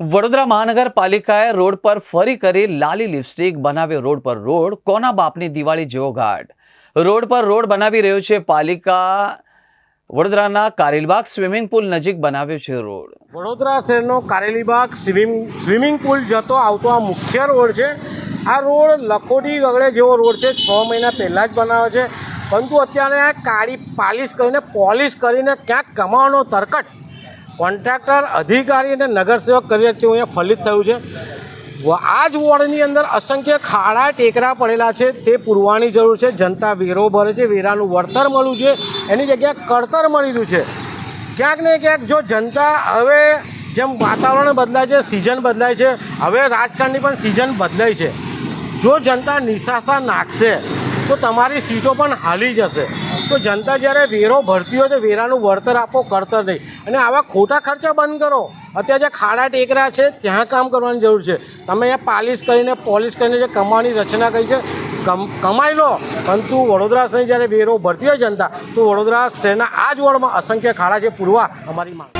વડોદરા મહાનગરપાલિકાએ રોડ પર ફરી કરી લાલી લિપસ્ટિક બનાવ્યો રોડ પર રોડ, કોના બાપની દિવાળી જેવો ઘાટ રોડ પર રોડ બનાવી રહ્યો છે પાલિકા. વડોદરાના કારેલબાગ સ્વિમિંગ પુલ નજીક બનાવ્યો છે રોડ. વડોદરા શહેરનો કારેલીબાગ સ્વિમિંગ સ્વિમિંગ પુલ જતો આવતો આ મુખ્ય રોડ છે. આ રોડ લખોટી ગગડે જેવો રોડ છે. છ મહિના પહેલાં જ બનાવ્યો છે. પરંતુ અત્યારે કાળી પાલિશ કરીને, પોલિશ કરીને ક્યાંક કમાવાનો તરકટ કોન્ટ્રાક્ટર, અધિકારી અને નગરસેવક કરી તેવું અહીંયા ફલિત થયું છે. આ જ વોર્ડની અંદર અસંખ્ય ખાડા, ટેકરા પડેલા છે. તે પૂરવાની જરૂર છે. જનતા વેરો ભરે છે. વેરાનું વળતર મળ્યું છે. એની જગ્યાએ કળતર મળી રહ્યું છે. ક્યાંક ને ક્યાંક જો જનતા હવે જેમ વાતાવરણ બદલાય છે, સિઝન બદલાય છે, હવે રાજકારણની પણ સિઝન બદલાય છે. જો જનતા નિશાસા નાખશે તો તમારી સીટો પણ હાલી જશે. તો જનતા જ્યારે વેરો ભરતી હોય તો વેરાનું વળતર આપો, કરતર નહીં. અને આવા ખોટા ખર્ચા બંધ કરો. અત્યારે જે ખાડા ટેકરા છે, ત્યાં કામ કરવાની જરૂર છે. તમે અહીંયા પાલિશ કરીને, પોલિશ કરીને જે કમાવાની રચના કરી છે, કમ, કમાઈ લો. પરંતુ વડોદરા શહેર જ્યારે વેરો ભરતી હોય જનતા, તો વડોદરા શહેરના આ જ વોર્ડમાં અસંખ્ય ખાડા છે. પૂરવા અમારી માંગ.